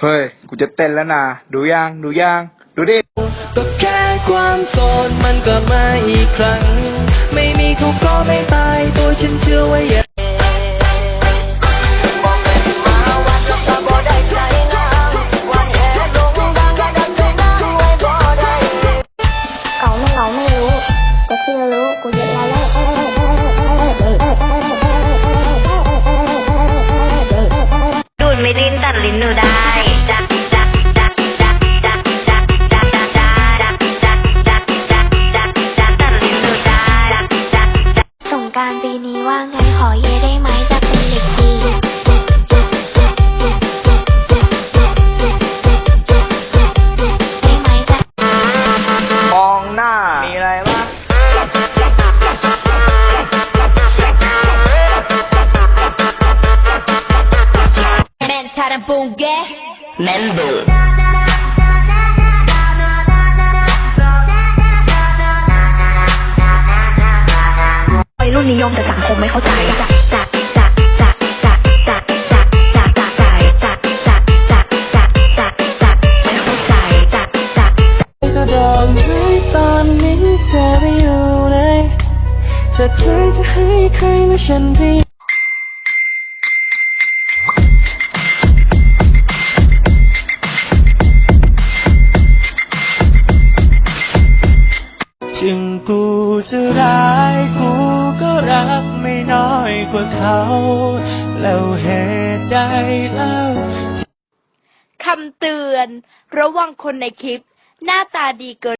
เฮ้ย กูจะเต้นแล้วนะ ดูยาง ดูยาง ดูดิ ก็แค่ความโสดมันก็มาอีกครั้ง ไม่มีเขาก็ไม่ตาย ตัวฉันเชื่อว่าอย่า ได้จักจักจักจักจักจักจักจักจักจักจักจักจักจักตัดลิ้นหนูได้จักจักจักสงกรารปีนี้ว่าไงขอเยได้ไหม 멘붕게 멘붕วัยรุ่นนิยมแต่สังคมไม่เข้าใจจ้ะจะใจจะให้ใครและฉันจะ ถึงกูจะร้ายกูก็รักไม่น้อยกว่าเขา แล้วเหตุใดเล่าคำเตือน ระวังคนในคลิป หน้าตาดีเกิน